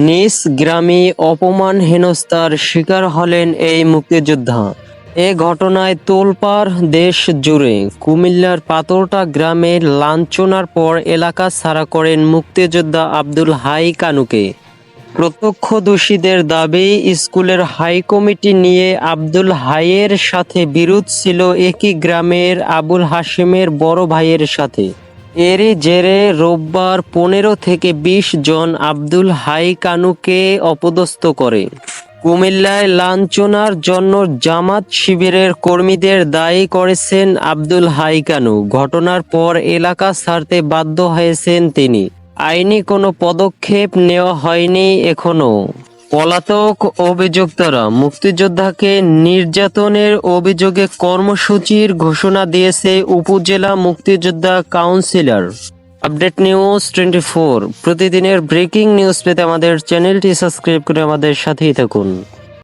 নিজ গ্রামে অপমান হেনস্থার শিকার হলেন এই মুক্তিযোদ্ধা। এ ঘটনায় তোলপাড় দেশ জুড়ে কুমিল্লার পাথরটা গ্রামে লাঞ্ছনার পর এলাকা ছাড়া করেন মুক্তিযোদ্ধা আব্দুল হাই কানুকে। প্রত্যক্ষদর্শীদের দাবি, স্কুলের হাই কমিটি নিয়ে আব্দুল হাইয়ের সাথে বিরোধ ছিল একই গ্রামের আবুল হাশিমের বড় ভাইয়ের সাথে। এরই জেরে রোববার পনেরো থেকে বিশ জন আব্দুল হাই কানুকে অপদস্থ করে। কুমিল্লায় লাঞ্ছনার জন্য জামাত শিবিরের কর্মীদের দায়ী করেছেন আব্দুল হাই কানু ঘটনার পর এলাকা ছাড়তে বাধ্য হয়েছেন তিনি। আইনি কোনো পদক্ষেপ নেওয়া হয়নি এখনও পলাতক অভিযুক্তরা মুক্তিযোদ্ধাকে নির্যাতনের অভিযোগে কর্মসূচির ঘোষণা দিয়েছে উপজেলা মুক্তিযোদ্ধা councillor. Update news twenty four. প্রতিদিনের ব্রেকিং নিউজ পেতে আমাদের চ্যানেলটি সাবস্ক্রাইব করে আমাদের সাথেই থাকুন।